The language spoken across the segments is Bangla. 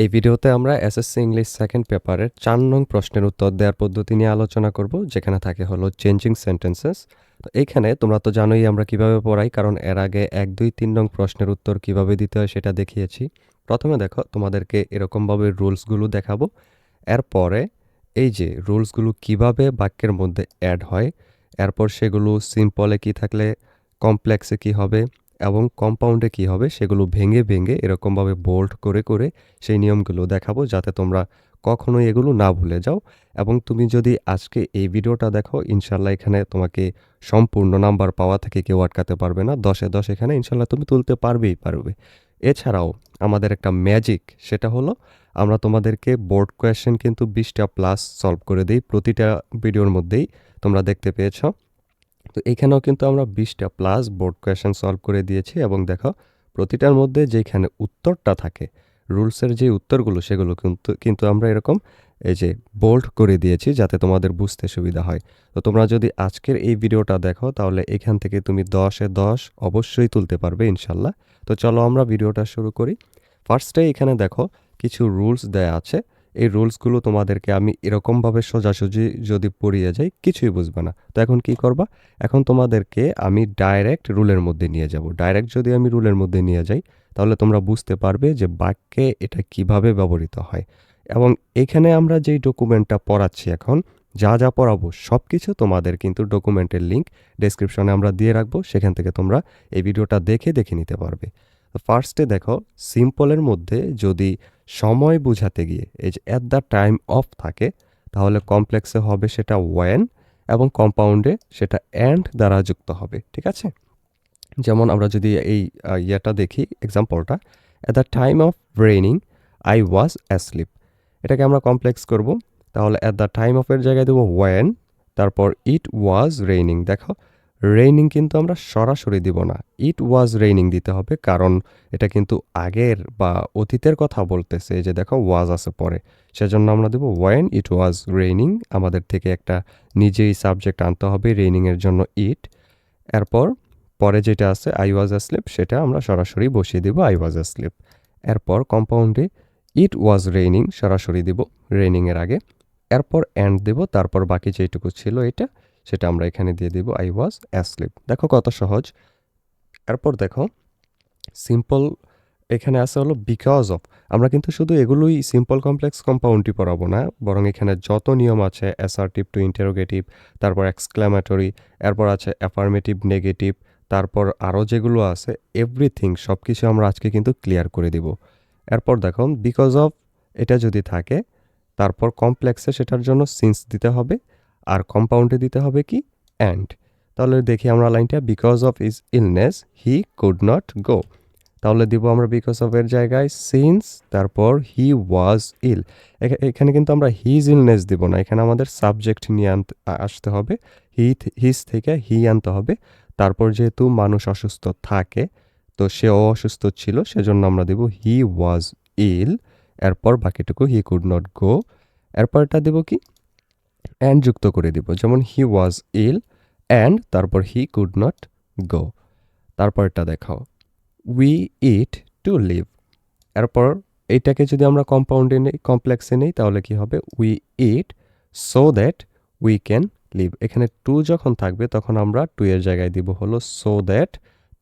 এই ভিডিওতে আমরা এসএসসি ইংলিশ সেকেন্ড পেপারের চার নং প্রশ্নের উত্তর দেওয়ার পদ্ধতি নিয়ে আলোচনা করব, যেখানে থাকে হলো চেঞ্জিং সেন্টেন্সেস তো এইখানে তোমরা তো জানোই আমরা কীভাবে পড়াই, কারণ এর আগে এক, দুই, তিন নং প্রশ্নের উত্তর কীভাবে দিতে হয় সেটা দেখিয়েছি। প্রথমে দেখো, তোমাদেরকে এরকমভাবে রুলসগুলো দেখাবো। এরপরে এই যে রুলসগুলো কীভাবে বাক্যের মধ্যে অ্যাড হয়, এরপর সেগুলো সিম্পলে কি থাকলে কমপ্লেক্সে কি হবে এবং কম্পাউন্ডে কি হবে? সেগুলো ভেঙে ভেঙে এরকমভাবে বোল্ড করে করে সেই নিয়মগুলো দেখাবো যাতে তোমরা কখনোই এগুলো না ভুলে যাও। এবং তুমি যদি আজকে এই ভিডিওটা দেখো ইনশাল্লাহ এখানে তোমাকে সম্পূর্ণ নাম্বার পাওয়া থেকে কেউ আটকাতে পারবে না। দশে দশ এখানে ইনশাল্লাহ তুমি তুলতে পারবেই পারবে। এছাড়াও আমাদের একটা ম্যাজিক সেটা হলো, আমরা তোমাদেরকে বোর্ড কোয়েশ্চেন কিন্তু বিশটা প্লাস সলভ করে দিই প্রতিটা ভিডিওর মধ্যেই। তোমরা দেখতে পেয়েছ। তো এখানেও কিন্তু আমরা বিশটা প্লাস বোর্ড কোয়েশন সলভ করে দিয়েছি এবং দেখো প্রতিটার মধ্যে যেখানে উত্তরটা থাকে রুলসের যে উত্তরগুলো সেগুলো কিন্তু কিন্তু আমরা এরকম এই যে বোল্ড করে দিয়েছি যাতে তোমাদের বুঝতে সুবিধা হয়। তো তোমরা যদি আজকের এই ভিডিওটা দেখো তাহলে এখান থেকে তুমি দশে দশ অবশ্যই তুলতে পারবে ইনশাল্লাহ। তো চলো আমরা ভিডিওটা শুরু করি। ফার্স্টে এখানে দেখো কিছু রুলস দেয়া আছে। এই রুলসগুলো তোমাদেরকে আমি এরকমভাবে সোজাসুজি যদি পড়িয়ে যাই, কিছুই বুঝবে না। তো এখন কি করবা? এখন তোমাদেরকে আমি ডাইরেক্ট রুলের মধ্যে নিয়ে যাব। ডাইরেক্ট যদি আমি রুলের মধ্যে নিয়ে যাই, তাহলে তোমরা বুঝতে পারবে যে বাক্যে এটা কীভাবে ব্যবহৃত হয়। এবং এখানে আমরা যেই ডকুমেন্টটা পড়াচ্ছি এখন, যা যা পড়াবো সব কিছু তোমাদের কিন্তু ডকুমেন্টের লিঙ্ক ডেসক্রিপশনে আমরা দিয়ে রাখব। সেখান থেকে তোমরা এই ভিডিওটা দেখে দেখে নিতে পারবে। ফার্স্টে দেখো, সিম্পলের মধ্যে যদি সময় বোঝাতে গিয়ে, এই যে অ্যাট দ্য টাইম অফ থাকে, তাহলে কমপ্লেক্সে হবে সেটা ওয়েন এবং কম্পাউন্ডে সেটা অ্যান্ড দ্বারা যুক্ত হবে, ঠিক আছে? যেমন আমরা যদি এই ইয়েটা দেখি এক্সাম্পলটা at the time of raining I was asleep এটাকে আমরা কমপ্লেক্স করব, তাহলে অ্যাট দ্য টাইম অফের জায়গায় দেবো ওয়েন তারপর ইট ওয়াজ রেইনিং দেখো? রেইনিং কিন্তু আমরা সরাসরি দিব না। ইট ওয়াজ রেইনিং দিতে হবে কারণ এটা কিন্তু আগের বা অতীতের কথা বলতেছে যে দেখো ওয়াজ আছে পরে। সেজন্য আমরা দেবো ওয়েন ইট ওয়াজ রেইনিং আমাদের থেকে একটা নিজেই সাবজেক্ট আনতে হবে রেইনিংয়ের জন্য ইট এরপর পরে যেটা আছে আই ওয়াজ স্লিপ সেটা আমরা সরাসরি বসিয়ে দিব আই ওয়াজ স্লিপ এরপর কম্পাউন্ডে ইট ওয়াজ রেইনিং সরাসরি দিব রেইনিংয়ের আগে। এরপর অ্যান্ড দেব তারপর বাকি যেটুকু ছিল এটা সেটা আমরা এখানে দিয়ে দিব আই ওয়াজ অ্যাসলিপ দেখো কত সহজ। এরপর দেখো সিম্পল এখানে আছে হলো বিকজ অফ আমরা কিন্তু শুধু এগুলোই সিম্পল কমপ্লেক্স কম্পাউন্ডই পড়াবো না, বরং এখানে যত নিয়ম আছে অ্যাসার্টিভ টু ইন্টারোগেটিভ তারপর এক্সক্লামেটরি এরপর আছে অ্যাফার্মেটিভ নেগেটিভ তারপর আরও যেগুলো আছে এভরিথিং সব কিছু আমরা আজকে কিন্তু ক্লিয়ার করে দিব। এরপর দেখো বিকজ অফ এটা যদি থাকে, তারপর কমপ্লেক্সে সেটার জন্য সিন্স দিতে হবে। আর কম্পাউন্ডে দিতে হবে কি? অ্যান্ড তাহলে দেখি আমরা লাইনটা because of is illness he could not go তাহলে দিব আমরা বিকজ অফ এর জায়গায় সিন্স তারপর হি ওয়াজ ইল এখানে কিন্তু আমরা হিজ ইলনেস দিব না, এখানে আমাদের সাবজেক্ট নিয়ে আনতে আসতে হবে। হি হিজ থেকে হি আনতে হবে। তারপর যেহেতু মানুষ অসুস্থ থাকে, তো সে অসুস্থ ছিল, সেজন্য আমরা দেব হি ওয়াজ ইল এরপর বাকিটুকু হি কুড নট গো এরপরটা দেব কি? অ্যান্ড যুক্ত করে দিব। যেমন হি ওয়াজ ইল অ্যান্ড তারপর হি কুড নট গো তারপরটা দেখাও। উই ইট টু লিভ এরপর এইটাকে যদি আমরা কম্পাউন্ডে নেই কমপ্লেক্সে নেই, তাহলে কি হবে? We eat so that we can live এখানে টু যখন থাকবে, তখন আমরা টু এর জায়গায় দিব হলো সো দ্যাট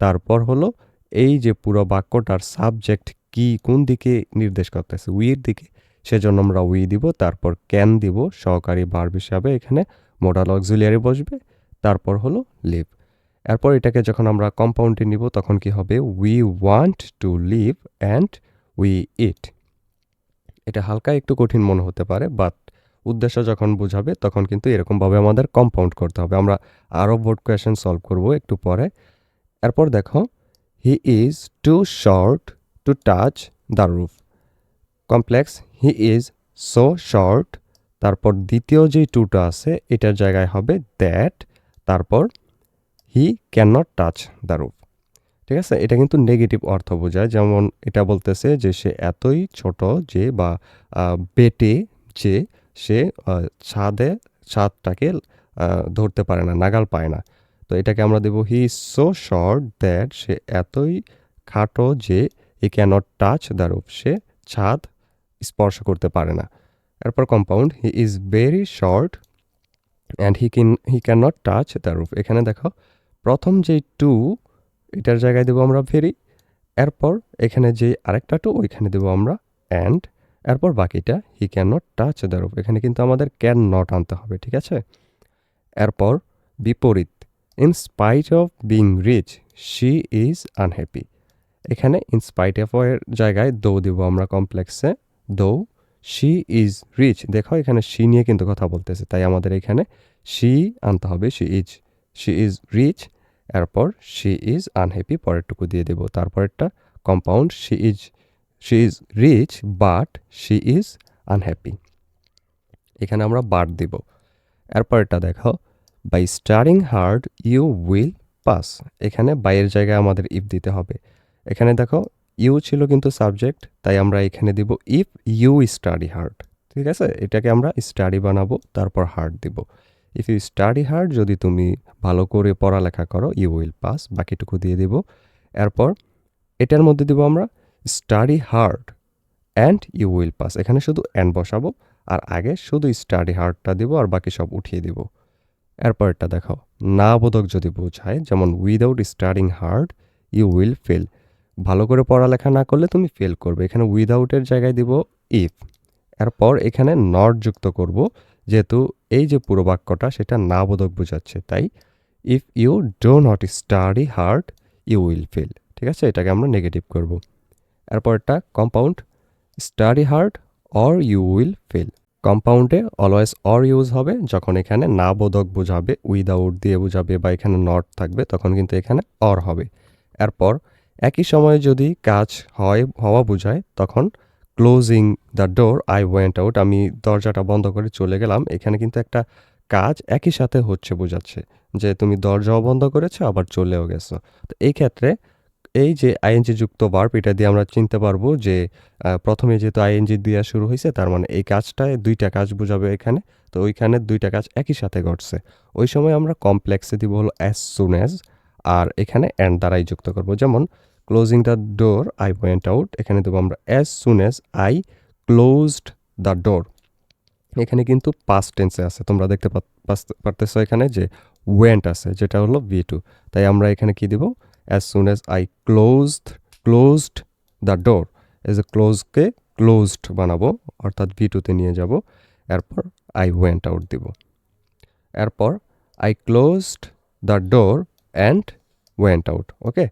তারপর হলো এই যে পুরো বাক্যটার সাবজেক্ট কি কোন দিকে নির্দেশ করতেছে? উইয়ের দিকে। সেজন্য আমরা উই দিব, তারপর ক্যান দিব, সহকারী ভার্ব হিসাবে এখানে মোডাল অক্সিলিয়ারি বসবে, তারপর হলো লিভ এরপর এটাকে যখন আমরা কম্পাউন্ডে নিব, তখন কি হবে? We want to live and we eat এটা হালকা একটু কঠিন মনে হতে পারে বাট উদ্দেশ্য যখন বোঝাবে, তখন কিন্তু এরকমভাবে আমাদের কম্পাউন্ড করতে হবে। আমরা আরও বোর্ড কোয়েশন সলভ করব একটু পরে। এরপর দেখো he is too short to touch the roof complex he is so short তারপর দ্বিতীয় যে টুটা আছে, এটার জায়গায় হবে দ্যাট তারপর he can not touch the roof ঠিক আছে? এটা কিন্তু নেগেটিভ অর্থ বোঝায়। যেমন এটা বলতেছে যে সে এতই ছোট যে বা বেটে যে সে ছাদে, ছাদটাকে ধরতে পারে না, নাগাল পায় না। তো এটাকে আমরা দেব he is so short that সে এতই খাটো যে he cannot touch the roof সে ছাদ স্পর্শ করতে পারে না। এরপর compound he is very short and he can he can not touch the roof এখানে দেখো, প্রথম যেই টু এটার জায়গায় দেবো আমরা ভেরি এরপর এখানে যে আরেকটা টু ওইখানে দেবো আমরা অ্যান্ড এরপর বাকিটা he can not touch the roof এখানে কিন্তু আমাদের ক্যান নট আনতে হবে, ঠিক আছে? এরপর বিপরীত in spite of being rich she is unhappy এখানে ইন স্পাইট অফ এর জায়গায় দৌ দেবো আমরা কমপ্লেক্সে দৌ শি ইজ রিচ দেখো, এখানে শি নিয়ে কিন্তু কথা বলতেছে। তাই আমাদের এখানে শি আনতে হবে। She is she is rich এরপর শি ইজ আনহ্যাপি পরেরটুকু দিয়ে দেবো। তারপরেরটা compound she is she is rich but she is unhappy এখানে আমরা বাট দিব। এরপরটা দেখো by staring hard you will pass এখানে বাইয়ের জায়গায় আমাদের ইফ দিতে হবে। এখানে দেখো ইউ ছিল কিন্তু সাবজেক্ট, তাই আমরা এখানে দিব ইফ ইউ স্টাডি হার্ড, ঠিক আছে? এটাকে আমরা স্টাডি বানাবো, তারপর হার্ড দিব। ইফ ইউ স্টাডি হার্ড, যদি তুমি ভালো করে পড়ালেখা করো, ইউ উইল পাস, বাকিটুকু দিয়ে দিব। এরপর এটার মধ্যে দিব আমরা study hard and you will pass. এখানে শুধু অ্যান্ড বসাবো, আর আগে শুধু স্টাডি হার্ডটা দিব, আর বাকি সব উঠিয়ে দিব। এরপরটা দেখো না বোধক যদি বোঝায়, যেমন, without studying hard, you will fail. ভালো করে পড়ালেখা না করলে তুমি ফেল করবে। এখানে উইদাউটের জায়গায় দিব ইফ এরপর এখানে নট যুক্ত করব, যেহেতু এই যে পুরো বাক্যটা সেটা না বোধক বোঝাচ্ছে, তাই if you do not study hard you will fail ঠিক আছে? এটাকে আমরা নেগেটিভ করব। এরপরটা compound study hard or you will fail কম্পাউন্ডে always or use হবে, যখন এখানে না বোধক বোঝাবে উইদাউট দিয়ে বোঝাবে বা এখানে নট থাকবে, তখন কিন্তু এখানে অর হবে। এরপর একই সময়ে যদি কাজ হয়, হওয়া বোঝায়, তখন closing the door I went out আমি দরজাটা বন্ধ করে চলে গেলাম। এখানে কিন্তু একটা কাজ একই সাথে হচ্ছে, বোঝাচ্ছে যে তুমি দরজাও বন্ধ করেছ, আবার চলেও গেছো। তো এই ক্ষেত্রে এই যে আইএনজি যুক্ত বার্ব এটা দিয়ে আমরা চিনতে পারব যে প্রথমে যেহেতু আইএনজি দেওয়া শুরু হয়েছে, তার মানে এই কাজটায় দুইটা কাজ বোঝাবে এখানে, তো ওইখানে দুইটা কাজ একই সাথে ঘটছে। ওই সময় আমরা কমপ্লেক্সে দিব হলো অ্যাজ সুন অ্যাজ এখানে অ্যান্ড দ্বারাই যুক্ত করব। যেমন closing the door I went out এখানে দেবো আমরা as soon as I closed the door এখানে কিন্তু পাস্ট টেন্সে আছে, তোমরা দেখতে পারতেছো এখানে যে ওয়েন্ট আছে, যেটা হলো ভি টু তাই আমরা এখানে কি দিব? As soon as I closed closed the door as a ক্লোজকে closed বানাবো, অর্থাৎ ভি টুতে নিয়ে যাব, এরপর আই ওয়েন্ট আউট দিব। এরপর I closed the door and went out okay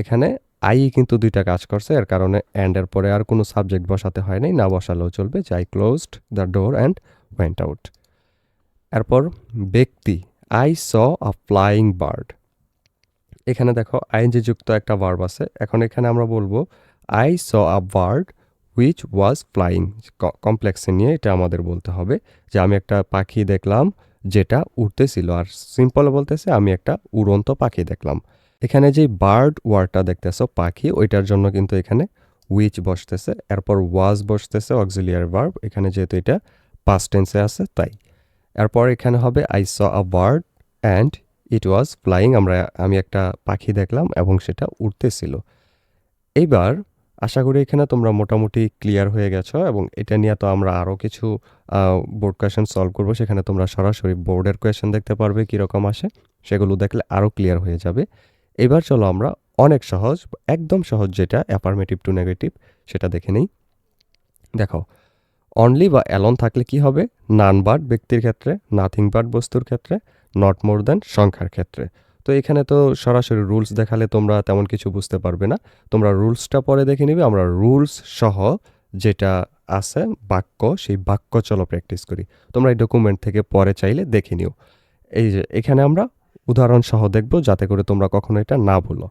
এখানে আই কিন্তু দুইটা কাজ করছে, এর কারণে অ্যান্ডের পরে আর কোনো সাবজেক্ট বসাতে হয় নাই, না বসালেও চলবে যে I closed the door and went out এরপর ব্যক্তি I saw a flying bird এখানে দেখো আইনজি যুক্ত একটা ভার্ব আছে, এখন এখানে আমরা বলব I saw a bird which was flying কমপ্লেক্সে নিয়ে এটা আমাদের বলতে হবে, যে আমি একটা পাখি দেখলাম, যেটা উড়তেছিল, আর সিম্পল বলতেছে, আমি একটা উড়ন্ত পাখি দেখলাম। এখানে যে বার্ড ওয়ার্ডটা দেখতেছো, পাখি, ওইটার জন্য কিন্তু এখানে উইচ বসতেছে, এরপর ওয়াজ বসতেছে, অক্সিলিয়ার ভার্ব, এখানে যেহেতু এটা পাস্ট টেন্সে আছে, তাই। এরপর এখানে হবে I saw a bird and it was flying আমরা, আমি একটা পাখি দেখলাম এবং সেটা উড়তেছিল। এইবার আশা করি এখানে তোমরা মোটামুটি ক্লিয়ার হয়ে গেছো এবং এটা নিয়ে তো আমরা আরও কিছু বোর্ড কোয়েশন সলভ করব, সেখানে তোমরা সরাসরি বোর্ডের কোয়েশন দেখতে পারবে কীরকম আসে, সেগুলো দেখলে আরও ক্লিয়ার হয়ে যাবে। এবার চলো আমরা অনেক সহজ, একদম সহজ যেটা অ্যাফার্মেটিভ টু নেগেটিভ সেটা দেখে নেই। দেখো অনলি বা অ্যালন থাকলে কি হবে? নান বার্ড ব্যক্তির ক্ষেত্রে নাথিং বার্ড বস্তুর ক্ষেত্রে নট মোর দ্যান সংখ্যার ক্ষেত্রে। তো এখানে তো সরাসরি রুলস দেখালে তোমরা তেমন কিছু বুঝতে পারবে না। তোমরা রুলসটা পরে দেখে নিবে, আমরা রুলস সহ যেটা আছে, বাক্য, সেই বাক্য চলো প্র্যাকটিস করি। তোমরা এই ডকুমেন্ট থেকে পরে চাইলে দেখে নিও। এই যে, এখানে আমরা উদাহরণ সহ দেখব যাতে করে তোমরা কখনো এটা না ভুলো।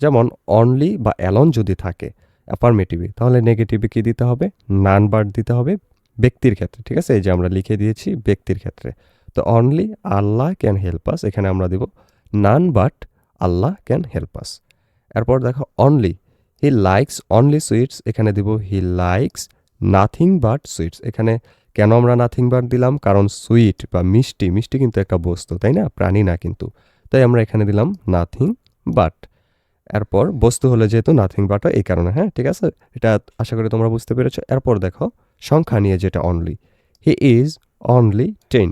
যেমন অনলি বা অ্যালন যদি থাকে অ্যাফার্মেটিভে তাহলে নেগেটিভে কী দিতে হবে? নান বার্ড দিতে হবে ব্যক্তির ক্ষেত্রে, ঠিক আছে? এই যে আমরা লিখে দিয়েছি ব্যক্তির ক্ষেত্রে। তো only Allah can help us এখানে আমরা দিব none but Allah can help us এরপর দেখো only he likes only sweets এখানে দিব he likes nothing but sweets এখানে কেন আমরা নাথিং বাট দিলাম? কারণ সুইট বা মিষ্টি মিষ্টি কিন্তু একটা বস্তু, তাই না? প্রাণী না কিন্তু। তাই আমরা এখানে দিলাম নাথিং বাট এরপর বস্তু হলে যেহেতু নাথিং বাট এই কারণে হ্যাঁ ঠিক আছে? এটা আশা করি তোমরা বুঝতে পেরেছ। এরপর দেখো, সংখ্যা নিয়ে যেটা only he is only ten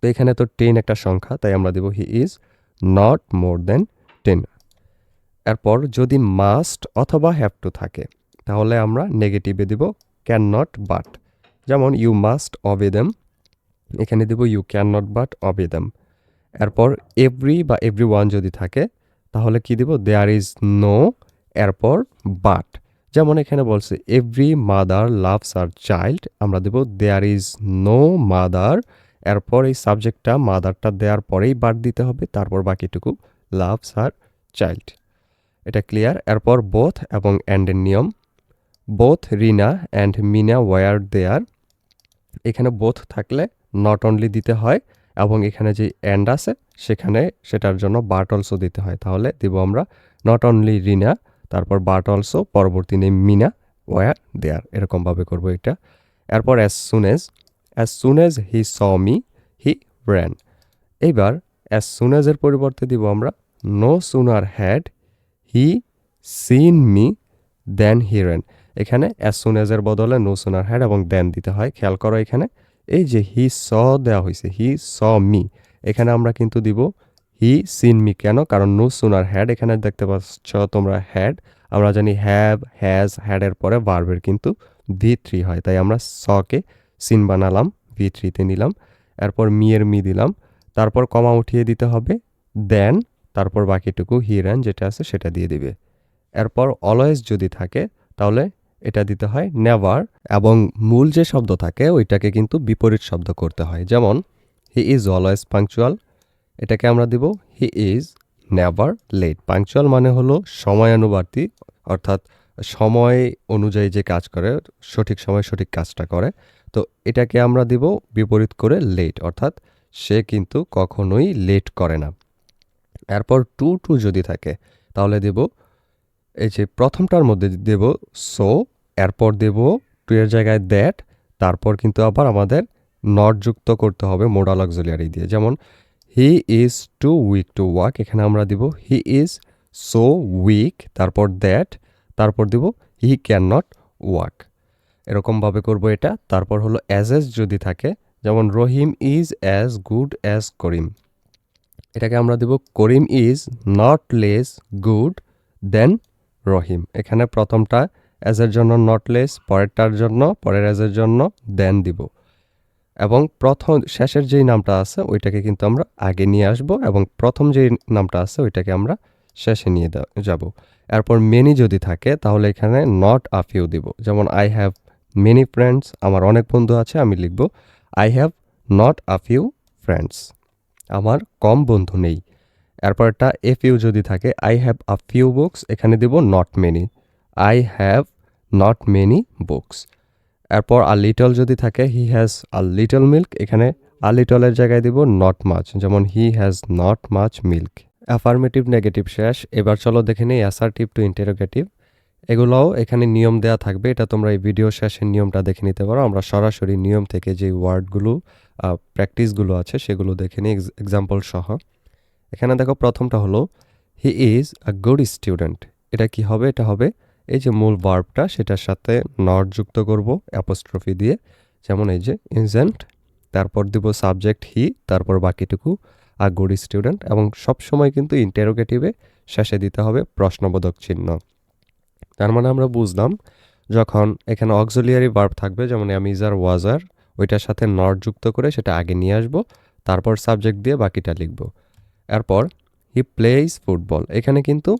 তো এখানে তো টেন একটা সংখ্যা, তাই আমরা দেব he is not more than ten এরপর যদি মাস্ট অথবা হ্যাভ টু থাকে, তাহলে আমরা নেগেটিভে দিব ক্যান নট বাট যেমন ইউ মাস্ট অবে দেম এখানে দেব you can not but obey them এরপর এভরি বা এভরি ওয়ান যদি থাকে, তাহলে কি দিব? দেয়ার ইজ নো এরপর বাট যেমন এখানে বলছে every mother loves her child আমরা দেব দেয়ার ইজ নো মাদার এরপর, এই সাবজেক্টটা মাদারটা দেওয়ার পরেই বাট দিতে হবে, তারপর বাকিটুকু লাভস আর চাইল্ড এটা ক্লিয়ার এরপর বোথ এবং অ্যান্ডের নিয়ম। Both Rina and Mina were there এখানে বোথ থাকলে নট অনলি দিতে হয় এবং এখানে যে অ্যান্ড আছে, সেখানে সেটার জন্য বাট অলসো দিতে হয়। তাহলে দিব আমরা নট অনলি রিনা, তারপর বাট অলসো পরবর্তী নেই মিনা ওয়ার দেয়ার এরকমভাবে করব এটা। এরপর as soon as as soon as he saw me he ran এইবার অ্যাজ সুন এজের পরিবর্তে দিব আমরা no sooner had he seen me then he ran এখানে অ্যাজ সুন এজের বদলে নো সুনার হ্যাড এবং দেন দিতে হয়। খেয়াল করো এখানে, এই যে হি স দেওয়া হয়েছে হি স মি এখানে আমরা কিন্তু দিব হি সিন মি কেন? কারণ নো সুনার হ্যাড এখানে দেখতে পাচ্ছ তোমরা হ্যাড আমরা জানি হ্যাভ হ্যাজ হ্যাডের পরে ভার্বের কিন্তু ভি থ্রি হয়। তাই আমরা সকে সিন বানালাম ভি থ্রিতে নিলাম, এরপর মি এর মি দিলাম, তারপর কমা উঠিয়ে দিতে হবে দেন তারপর বাকিটুকু হিরান যেটা আছে সেটা দিয়ে দিবে। এরপর অলওয়েজ যদি থাকে, তাহলে এটা দিতে হয় নেভার এবং মূল যে শব্দ থাকে ওইটাকে কিন্তু বিপরীত শব্দ করতে হয়। যেমন হি ইজ অলওয়েজ পাংচুয়াল এটাকে আমরা দিব he is never late punctual মানে হলো সময়ানুবর্তী অর্থাৎ সময় অনুযায়ী যে কাজ করে, সঠিক সময় সঠিক কাজটা করে। তো এটাকে আমরা দিব বিপরীত করে লেট অর্থাৎ সে কিন্তু কখনোই লেট করে না। এরপর টু টু যদি থাকে, তাহলে দেব এই যে প্রথমটার মধ্যে দেব সো এরপর দেব টু এর জায়গায় দ্যাট তারপর কিন্তু আবার আমাদের নট যুক্ত করতে হবে মোডাল অক্সিলিয়ারি দিয়ে। যেমন he is too weak to walk এখানে আমরা দিব হি ইজ সো উইক তারপর দ্যাট তারপর দিব হি ক্যান নট ওয়াক এরকমভাবে করব এটা, তারপর হলো অ্যাজ এস যদি থাকে, যেমন, Rahim is as good as Karim. এটাকে আমরা দেব, Karim is not less good than Rahim. এখানে প্রথমটা অ্যাজের জন্য নট লেস পরেরটার জন্য, পরের অ্যাজের জন্য দেন দিব। এবং প্রথম, শেষের যেই নামটা আছে, ওইটাকে কিন্তু আমরা আগে নিয়ে আসব এবং প্রথম যেই নামটা আছে, ওইটাকে আমরা শেষে নিয়ে যাব। এরপর মেনি যদি থাকে, তাহলে এখানে নট আ ফিউ দিব। যেমন আই হ্যাভ মেনি ফ্রেন্ডস আমার অনেক বন্ধু আছে আমি লিখব I have not a few friends আমার কম বন্ধু নেই এরপরটা এফ ইউ যদি থাকে I have a few books এখানে দিব not many I have not many books এরপর আ লিটল যদি থাকে he has a little milk এখানে আ লিটলের জায়গায় দিব নট মাছ যেমন he has not much milk affirmative negative শেষ। এবার চলো দেখে নিই অ্যাসার্টিভ টু ইন্টারোগেটিভ এগুলোও এখানে নিয়ম দেয়া থাকবে, এটা তোমরা এই ভিডিও শেষের নিয়মটা দেখে নিতে পারো। আমরা সরাসরি নিয়ম থেকে যে ওয়ার্ডগুলো প্র্যাকটিসগুলো আছে, সেগুলো দেখে নিই এক্সাম্পল সহ। এখানে দেখো প্রথমটা হলো he is a good student এটা কি হবে? এটা হবে এই যে মূল ভার্বটা সেটার সাথে নট যুক্ত করব অ্যাপোস্ট্রফি দিয়ে। যেমন এই যে ইনজেন্ট তারপর দিব সাবজেক্ট হি তারপর বাকিটুকু আ গুড স্টুডেন্ট এবং সব সময় কিন্তু ইন্টারোগেটিভে শেষে দিতে হবে প্রশ্নবোধক চিহ্ন। তার মানে আমরা বুঝলাম, যখন এখানে অক্সিলিয়ারি ভার্ব থাকবে, যেমন অ্যামিজার ওয়াজার ওইটার সাথে নট যুক্ত করে সেটা আগে নিয়ে আসব, তারপর সাবজেক্ট দিয়ে বাকিটা লিখব। এরপর হি প্লেইজ ফুটবল এখানে কিন্তু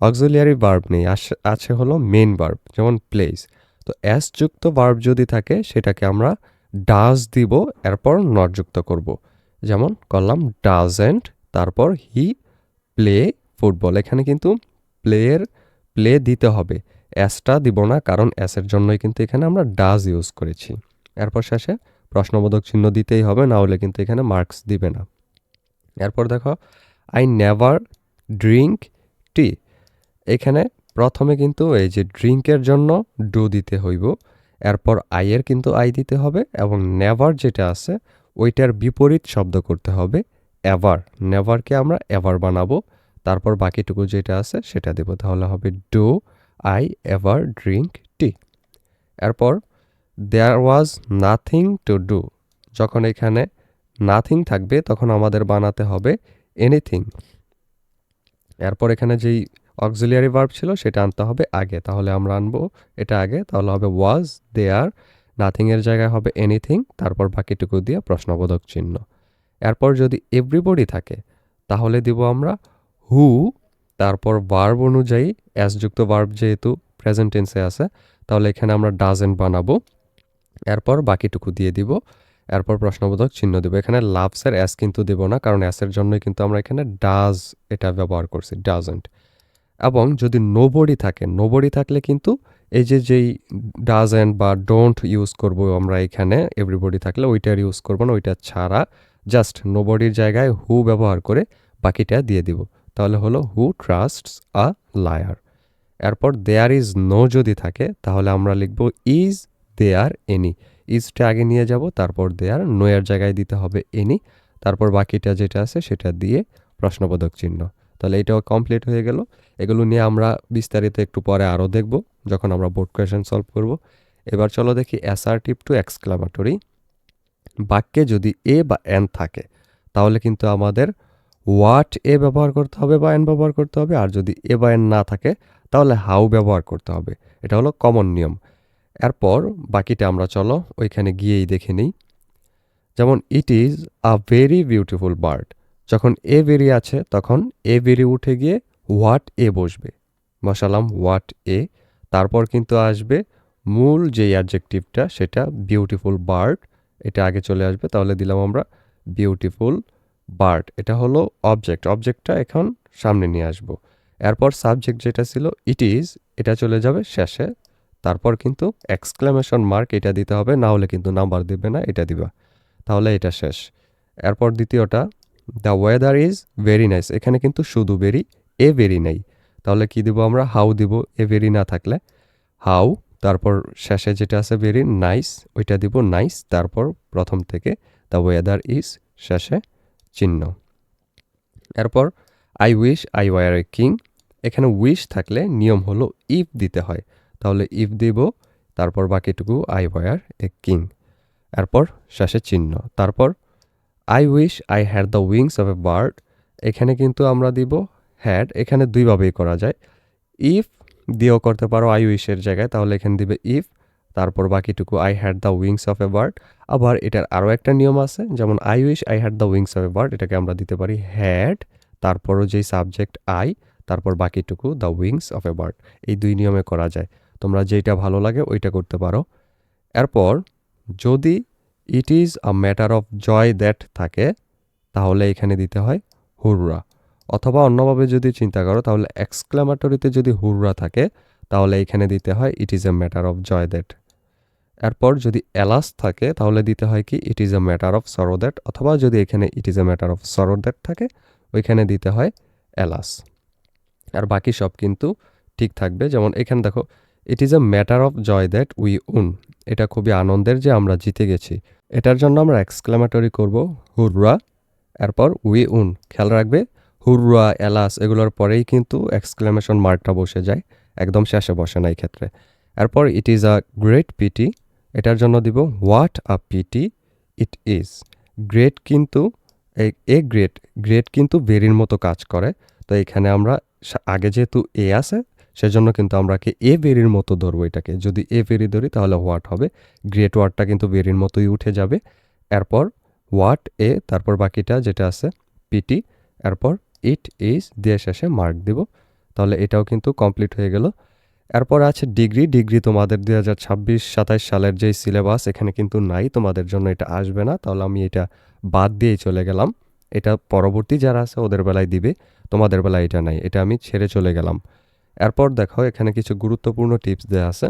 অক্সিলিয়ারি ভার্ব নেই আছে হলো মেন ভার্ব যেমন প্লেস তো অ্যাস যুক্ত ভার্ব যদি থাকে, সেটাকে আমরা ডাজ দিব, এরপর নট যুক্ত করব। যেমন করলাম ডাজেন্ট তারপর হি প্লে ফুটবল এখানে কিন্তু প্লেয়ের প্লে দিতে হবে অ্যাসটা দিব না, কারণ অ্যাসের জন্যই কিন্তু এখানে আমরা ডাজ ইউজ করেছি। এরপর শেষে প্রশ্নবোধক চিহ্ন দিতেই হবে, না হলে কিন্তু এখানে মার্কস দিবে না। এরপর দেখো আই নেভার ড্রিঙ্ক টি এখানে প্রথমে কিন্তু এই যে ড্রিঙ্কের জন্য ডু দিতে হইব। এরপর আইয়ের কিন্তু আই দিতে হবে এবং নেভার যেটা আছে, ওইটার বিপরীত শব্দ করতে হবে এভার নেভারকে আমরা এভার বানাবো। তারপর বাকিটুকু যেটা আছে, সেটা দেব। তাহলে হবে do I ever drink tea এরপর there was nothing to do যখন এখানে নাথিং থাকবে, তখন আমাদের বানাতে হবে এনিথিং এরপর এখানে যেই অক্সিলিয়ারি ভার্ব ছিল, সেটা আনতে হবে আগে। তাহলে আমরা আনব এটা আগে, তাহলে হবে ওয়াজ দেয়ার নাথিংয়ের জায়গায় হবে এনিথিং তারপর বাকিটুকু দিয়ে প্রশ্নবোধক চিহ্ন। এরপর যদি এভরিবডি থাকে, তাহলে দিব আমরা হু তারপর ভার্ব অনুযায়ী অ্যাসযুক্ত ভার্ব যেহেতু প্রেজেন্ট টেন্সে আছে, তাহলে এখানে আমরা ডাজেন্ট বানাবো। এরপর বাকিটুকু দিয়ে দিব এরপর প্রশ্নবোধক চিহ্ন দেবো। এখানে লাভসের অ্যাস কিন্তু দেবো না, কারণ অ্যাসের জন্যই কিন্তু আমরা এখানে ডাজ এটা ব্যবহার করছি ডাজেন্ট এবং যদি নোবডি থাকে নোবডি থাকলে কিন্তু এই যে যেই ডাজেন্ট বা ডোন্ট ইউজ করব আমরা এখানে এভরিবডি থাকলে ওইটার ইউজ করব না, ওইটা ছাড়া জাস্ট নোবডির জায়গায় হু ব্যবহার করে বাকিটা দিয়ে দিব। তাহলে হলো হু ট্রাস্টস আ লায়ার এরপর দেয়ার ইজ নো যদি থাকে, তাহলে আমরা লিখব ইজ দেয়ার এনি ইজটা আগে নিয়ে যাব, তারপর দেয়ার নো এর জায়গায় দিতে হবে এনি তারপর বাকিটা যেটা আছে সেটা দিয়ে প্রশ্নবোধক চিহ্ন। তাহলে এটাও কমপ্লিট হয়ে গেল। এগুলো নিয়ে আমরা বিস্তারিত একটু পরে আরও দেখব, যখন আমরা বোর্ড কোয়েশন সলভ করব। এবার চলো দেখি অ্যাসার্টিভ টু এক্সক্লামেটরি বাক্যে যদি এ বা এন থাকে, তাহলে কিন্তু আমাদের হোয়াট এ ব্যবহার করতে হবে বা এন ব্যবহার করতে হবে, আর যদি এ বা এন না থাকে, তাহলে হাউ ব্যবহার করতে হবে। এটা হলো কমন নিয়ম। এরপর বাকিটা আমরা চলো ওইখানে গিয়েই দেখে নিই। যেমন it is a very beautiful bird যখন এ ভেরি আছে, তখন এ ভেরি উঠে গিয়ে হোয়াট এ বসবে। বসালাম হোয়াট এ তারপর কিন্তু আসবে মূল যে অ্যাডজেক্টিভটা সেটা বিউটিফুল বার্ড এটা আগে চলে আসবে, তাহলে দিলাম আমরা বিউটিফুল বার্ড এটা হলো অবজেক্ট অবজেক্টটা এখন সামনে নিয়ে আসব। এরপর সাবজেক্ট যেটা ছিল ইট ইজ এটা চলে যাবে শেষে তারপর কিন্তু এক্সক্লামেশন মার্ক এটা দিতে হবে, না হলে কিন্তু নাম্বার দেবে না, এটা দিবা। তাহলে এটা শেষ। এরপর দ্বিতীয়টা the weather is very nice এখানে কিন্তু শুধু ভেরি এ ভেরি নেই। তাহলে কি দিব আমরা? হাউ দিব? এ ভেরি না থাকলে। হাউ তারপর শেষে যেটা আছে ভেরি নাইস ওইটা দিব নাইস তারপর প্রথম থেকে দ্য ওয়েদার ইজ শেষে চিহ্ন। এরপর I wish I were a king এখানে উইশ থাকলে নিয়ম হলো ইফ দিতে হয়। তাহলে ইফ দিব, তারপর বাকিটুকু আই ওয়ার এ কিং এরপর শেষে চিহ্ন। তারপর I wish I had the wings of a bird এখানে কিন্তু আমরা দিব হ্যাড এখানে দুইভাবেই করা যায়। ইফ দিয়েও করতে পারো আই উইশের জায়গায়। তাহলে এখানে দিবে ইফ তারপর বাকিটুকু I had the wings of a bird আবার এটার আরও একটা নিয়ম আছে, যেমন I wish I had the wings of a bird এটাকে আমরা দিতে পারি হ্যাড তারপরও যেই সাবজেক্ট আই তারপর বাকিটুকু the wings of a bird এই দুই নিয়মে করা যায়। তোমরা যেটা ভালো লাগে ওইটা করতে পারো। এরপর যদি it is a matter of joy that থাকে, তাহলে এখানে দিতে হয় হুররা। অথবা অন্যভাবে যদি চিন্তা করো, তাহলে এক্সক্লামেটরিতে যদি হুররা থাকে, তাহলে এখানে দিতে হয় it is a matter of joy that এরপর যদি এলাস থাকে, তাহলে দিতে হয় কি it is a matter of sorrow that অথবা যদি এখানে it is a matter of sorrow that থাকে, ওইখানে দিতে হয় এলাস আর বাকি সব কিন্তু ঠিক থাকবে। যেমন এখানে দেখো it is a matter of joy that we won এটা খুবই আনন্দের যে আমরা জিতে গেছি। এটার জন্য আমরা এক্সক্লামেটরি করব, হুররা! এরপর উই উন খেয়াল রাখবে, হুররা! এলাস এগুলোর পরেই কিন্তু এক্সক্লামেশন মার্কটা বসে যায়। একদম শেষে বসে না এই ক্ষেত্রে। এরপর it is a great pity এটার জন্য দিব what a pity it is great কিন্তু, এ গ্রেট গ্রেট কিন্তু ভেরির মতো কাজ করে। তো এখানে আমরা আগে যেহেতু এ আছে সেজন্য কিন্তু আমরা কি এ বেরির মতো ধরবো এটাকে। যদি এ বেরি ধরি, তাহলে হোয়াট হবে? গ্রেট ওয়ার্ডটা কিন্তু বেরির মতোই উঠে যাবে। এরপর হোয়াট এ তারপর বাকিটা যেটা আছে পিটি এরপর ইট ইজ দিয়ে শেষে মার্ক দিব। তাহলে এটাও কিন্তু কমপ্লিট হয়ে গেল। এরপর আছে ডিগ্রি ডিগ্রি তোমাদের দুই হাজার ছাব্বিশ, সাতাইশ সালের যেই সিলেবাস এখানে কিন্তু নাই, তোমাদের জন্য এটা আসবে না। তাহলে আমি এটা বাদ দিয়েই চলে গেলাম। এটা পরবর্তী যারা আছে, ওদের বেলায় দিবে। তোমাদের বেলায় এটা নাই। এটা আমি ছেড়ে চলে গেলাম। এরপর দেখো, এখানে কিছু গুরুত্বপূর্ণ টিপস দেওয়া আছে।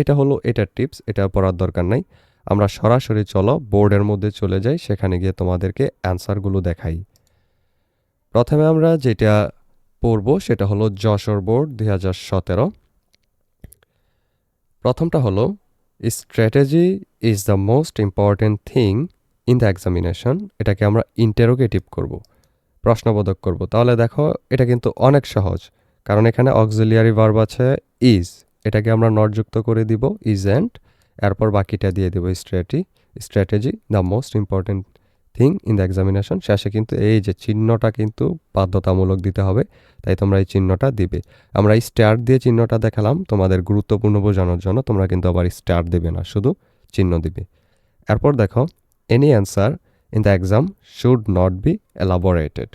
এটা হলো এটার টিপস, এটা পড়ার দরকার নাই। আমরা সরাসরি চলো, বোর্ডের মধ্যে চলে যাই, সেখানে গিয়ে তোমাদেরকে অ্যান্সারগুলো দেখাই। প্রথমে আমরা যেটা পড়ব, সেটা হলো যশোর বোর্ড দুই হাজার সতেরো। প্রথমটা হলো strategy is the most important thing in the examination এটাকে আমরা ইন্টারোগেটিভ করব, প্রশ্নবোধক করব। তাহলে দেখো, এটা কিন্তু অনেক সহজ। কারণ এখানে অক্সিলিয়ারি ভার্ব আছে ইজ এটাকে আমরা নটযুক্ত করে দিব ইজ অ্যান্ড এরপর বাকিটা দিয়ে দেবো স্ট্র্যাটি strategy the most important thing in the examination শেষে কিন্তু এই যে চিহ্নটা কিন্তু বাধ্যতামূলক দিতে হবে, তাই তোমরা এই চিহ্নটা দিবে। আমরা এই স্টার দিয়ে চিহ্নটা দেখালাম, তোমাদের গুরুত্বপূর্ণ বোঝানোর জন্য তোমরা কিন্তু আবার স্টার দেবে না, শুধু চিহ্ন দিবে। এরপর দেখো any answer in the exam should not be elaborated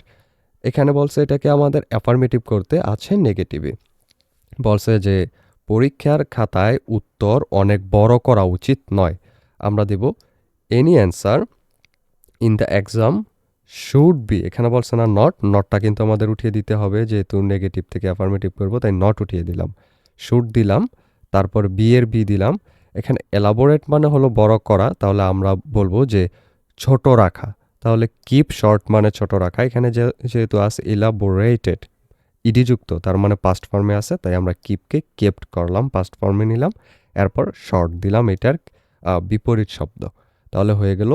এখানে বলছে এটাকে আমাদের অ্যাফার্মেটিভ করতে আছে নেগেটিভে বলছে যে, পরীক্ষার খাতায় উত্তর অনেক বড় করা উচিত নয়। আমরা দেব any answer in the exam should be এখানে বলছে না নট নটটা কিন্তু আমাদের উঠিয়ে দিতে হবে, যেহেতু নেগেটিভ থেকে অ্যাফার্মেটিভ করব, তাই নট উঠিয়ে দিলাম। শুড দিলাম, তারপর বি এর বি দিলাম। এখানে এলাবোরেট মানে হলো বড় করা, তাহলে আমরা বলব যে, ছোট রাখা। তাহলে কিপ শর্ট মানে ছোট রাখা। এখানে যেহেতু আছে ইলাবোরেটেড ইডিযুক্ত তার মানে পাস্ট ফর্মে আছে, তাই আমরা কিপকে কেপ্ট করলাম পাস্ট ফর্মে নিলাম, এরপর শর্ট দিলাম এটার বিপরীত শব্দ। তাহলে হয়ে গেল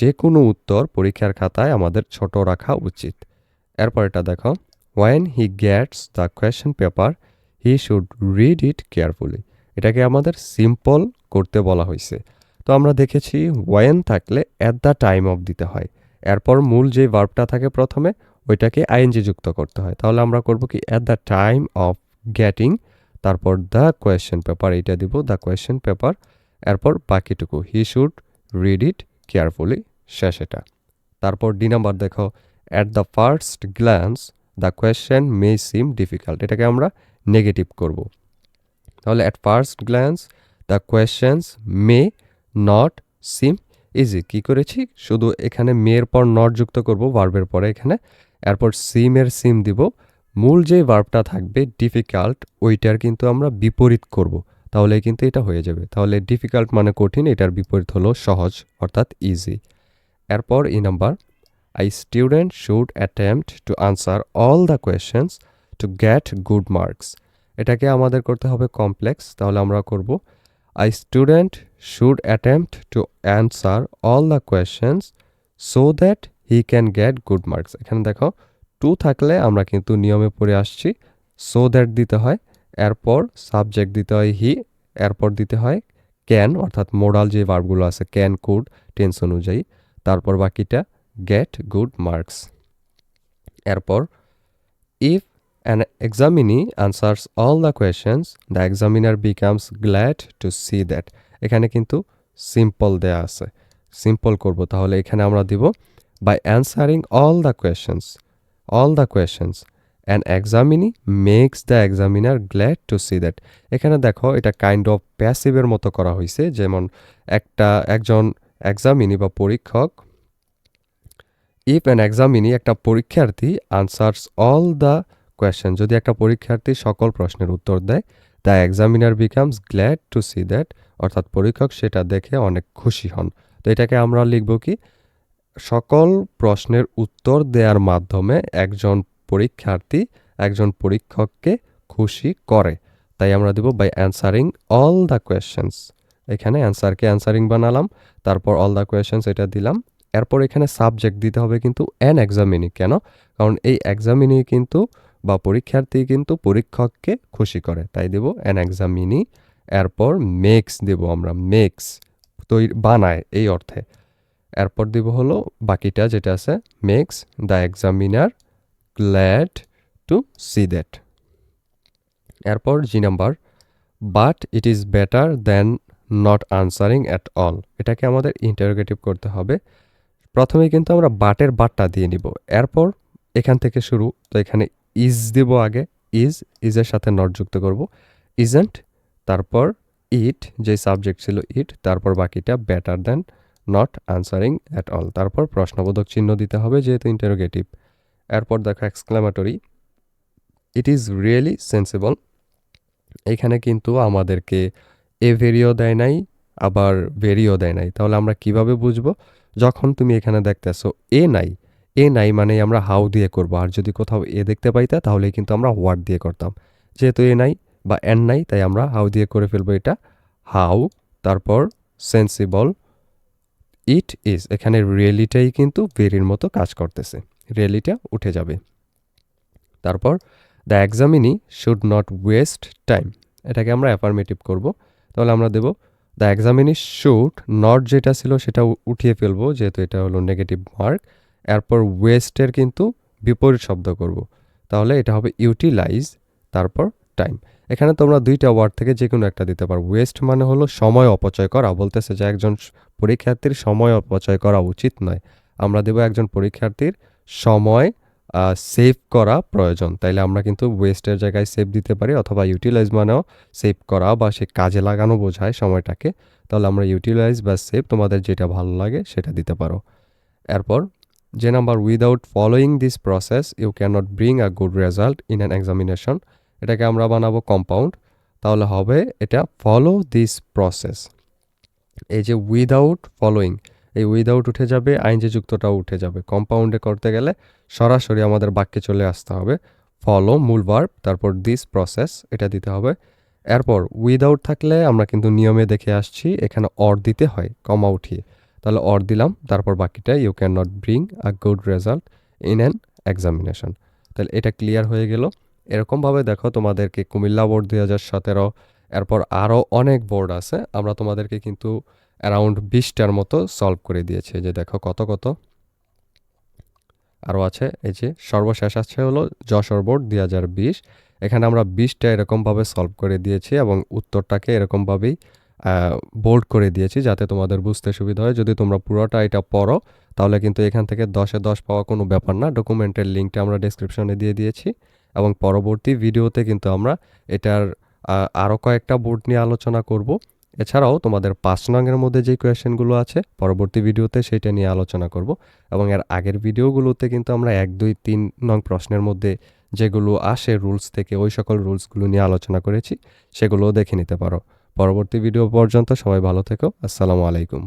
যে কোনো উত্তর পরীক্ষার খাতায় আমাদের ছোট রাখা উচিত। এরপর এটা দেখো when he gets the question paper he should read it carefully এটাকে আমাদের সিম্পল করতে বলা হয়েছে তো আমরা দেখেছি ওয়েন থাকলে অ্যাট দ্য টাইম অফ দিতে হয়। এরপর মূল যে ভার্বটা থাকে প্রথমে, ওইটাকে আইএনজি যুক্ত করতে হয়। তাহলে আমরা করব কি? At the time of getting তারপর দ্য কোয়েশ্চেন পেপার এইটা দিব দ্য কোয়েশ্চেন পেপার এরপর বাকিটুকু। He should read it carefully শেষ এটা। তারপর ডি নাম্বার দেখো at the first glance the question may seem difficult এটাকে আমরা নেগেটিভ করব। তাহলে at first glance the questions may not seem easy কি করেছি? শুধু এখানে মেয়ের পর নট যুক্ত করব ভার্বের পরে এখানে। এরপর সিমের সিম দিব। মূল যে ভার্বটা থাকবে ডিফিকাল্ট ওইটার কিন্তু আমরা বিপরীত করব। তাহলে কিন্তু এটা হয়ে যাবে। তাহলে ডিফিকাল্ট মানে কঠিন, এটার বিপরীত হলো সহজ, অর্থাৎ ইজি এরপর E number a student should attempt to answer all the questions to get good marks এটাকে আমাদের করতে হবে কমপ্লেক্স তাহলে আমরা করব a student should attempt to answer all the questions so that he can get good marks এখানে দেখো টু থাকলে আমরা কিন্তু নিয়মে পড়ে আসছি সো দ্যাট দিতে হয়, এরপর সাবজেক্ট দিতে হয় হি এরপর দিতে হয় ক্যান অর্থাৎ মোডাল যে ভার্বগুলো আছে ক্যান কুড টেন্স অনুযায়ী, তারপর বাকিটা গেট গুড মার্কস এরপর if an examinee answers all the questions the examiner becomes glad to see that এখানে কিন্তু সিম্পল দেয়া আছে। সিম্পল করব, তাহলে এখানে আমরা দিব by answering all the questions all the questions an examinee makes the examiner glad to see that এখানে দেখো, এটা কাইন্ড অফ প্যাসিভের মতো করা হয়েছে যেমন একটা, একজন এক্সামিনি বা পরীক্ষক ইফ অ্যান এক্সামিনি একটা পরীক্ষার্থী আনসার্স অল দ্য কোয়েশ্চেন যদি একটা পরীক্ষার্থী সকল প্রশ্নের উত্তর দেয় the examiner becomes glad to see that অর্থাৎ পরীক্ষক সেটা দেখে অনেক খুশি হন। তো এটাকে আমরা লিখব কি, সকল প্রশ্নের উত্তর দেওয়ার মাধ্যমে একজন পরীক্ষার্থী একজন পরীক্ষককে খুশি করে। তাই আমরা দেব by answering all the questions এখানে অ্যান্সারকে অ্যান্সারিং বানালাম, তারপর অল দ্য কোয়েশ্চেন্স এটা দিলাম। এরপর এখানে সাবজেক্ট দিতে হবে কিন্তু অ্যান এক্সামিনি কেন? কারণ এই এক্সামিনি কিন্তু বা পরীক্ষার্থী কিন্তু পরীক্ষককে খুশি করে। তাই দেব অ্যান এক্সামিনি এরপর মেক্স দেব আমরা। মেক্স তৈরি, বানায় এই অর্থে। এরপর দিব হলো বাকিটা যেটা আছে, makes, the examiner, glad to see that. এরপর G number. But it is better than not answering at all. এটাকে আমাদের ইন্টারোগেটিভ করতে হবে। প্রথমে কিন্তু আমরা বাটের বাটটা দিয়ে নিব। এরপর এখান থেকে শুরু। তো এখানে ইজ দেব আগে ইজ ইজের সাথে নট যুক্ত করব। ইজেন্ট তারপর ইট যে সাবজেক্ট ছিল ইট তারপর বাকিটা better than not answering at all তারপর প্রশ্নবোধক চিহ্ন দিতে হবে যেহেতু ইন্টারোগেটিভ এরপর দেখো exclamatory it is really sensible এখানে কিন্তু আমাদেরকে এ ভেরিও দেয় নাই, আবার ভেরিও দেয় নাই। তাহলে আমরা কীভাবে বুঝব? যখন তুমি এখানে দেখতেছো এ নাই। এ নাই মানে আমরা হাউ দিয়ে করব। আর যদি কোথাও এ দেখতে পাইতা তাহলে কিন্তু আমরা হোয়াট দিয়ে করতাম। যেহেতু এ নাই বা এন নাই, তাই আমরা হাউ দিয়ে করে ফেলব এটা। হাউ, তারপর সেন্সিবল, ইট ইজ। এখানে রিয়েলিটাই কিন্তু ভেরির মতো কাজ করতেছে। রিয়েলিটা উঠে যাবে। তারপর the examinee should not waste time. এটাকে আমরা অ্যাফার্মেটিভ করব। তাহলে আমরা দেব, দ্য এক্সামিনি শুট নট যেটা ছিল সেটা উঠিয়ে ফেলব, যেহেতু এটা হলো নেগেটিভ মার্ক। এরপর ওয়েস্টের কিন্তু বিপরীত শব্দ করব। তাহলে এটা হবে ইউটিলাইজ তারপর টাইম এখানে তোমরা দুইটা ওয়ার্ড থেকে যে কোনো একটা দিতে পারো। ওয়েস্ট মানে হলো সময় অপচয় করা। বলতেছে যে একজন পরীক্ষার্থীর সময় অপচয় করা উচিত নয়। আমরা দেব একজন পরীক্ষার্থীর সময় সেভ করা প্রয়োজন। তাইলে আমরা কিন্তু ওয়েস্টের জায়গায় সেভ দিতে পারি অথবা ইউটিলাইজ মানেও সেভ করা বা সে কাজে লাগানো বোঝায় সময়টাকে। তাহলে আমরা ইউটিলাইজ বা সেভ তোমাদের যেটা ভালো লাগে সেটা দিতে পারো। এরপর যে number without following this process you can not bring a good result in an examination এটাকে আমরা বানাবো কম্পাউন্ড তাহলে হবে এটা ফলো দিস প্রসেস এই যে উইদাউট ফলোয়িং এই উইদাউট উঠে যাবে আইন যে যুক্তটাও উঠে যাবে। কম্পাউন্ডে করতে গেলে সরাসরি আমাদের বাক্যে চলে আসতে হবে। ফলো মূল ভার্ব তারপর দিস প্রসেস এটা দিতে হবে। এরপর উইদাউট থাকলে আমরা কিন্তু নিয়মে দেখে আসছি, এখানে অর দিতে হয় কমা উঠিয়ে। তাহলে অর দিলাম, তারপর বাকিটা you can not bring a good result in an examination তাহলে এটা ক্লিয়ার হয়ে গেল। এরকমভাবে দেখো তোমাদেরকে কুমিল্লা বোর্ড দুই হাজার সতেরো, এরপর আরও অনেক বোর্ড আছে, আমরা তোমাদেরকে কিন্তু অ্যারাউন্ড বিশটার মতো সলভ করে দিয়েছি। যে দেখো কত কত। আরও আছে, এই যে সর্বশেষ আছে হলো যশোর বোর্ড দুই হাজার বিশ। এখানে আমরা বিশটা এরকমভাবে সলভ করে দিয়েছি এবং উত্তরটাকে এরকমভাবেই বোল্ড করে দিয়েছি যাতে তোমাদের বুঝতে সুবিধা হয়। যদি তোমরা পুরোটা এটা পড়ো, তাহলে কিন্তু এখান থেকে দশে দশ পাওয়া কোনো ব্যাপার না। ডকুমেন্টের লিঙ্কটা আমরা ডেসক্রিপশনে দিয়ে দিয়েছি এবং পরবর্তী ভিডিওতে কিন্তু আমরা এটার আরও কয়েকটা বোর্ড নিয়ে আলোচনা করব। এছাড়াও তোমাদের পাঁচ নংয়ের মধ্যে যে কোয়েশ্চেনগুলো আছে, পরবর্তী ভিডিওতে সেটা নিয়ে আলোচনা করব এবং এর আগের ভিডিওগুলোতে কিন্তু আমরা এক, দুই, তিন নং প্রশ্নের মধ্যে যেগুলো আসে রুলস থেকে, ওই সকল রুলসগুলো নিয়ে আলোচনা করেছি, সেগুলোও দেখে নিতে পারো। পরবর্তী ভিডিও পর্যন্ত সবাই ভালো থেকো। আসসালামু আলাইকুম।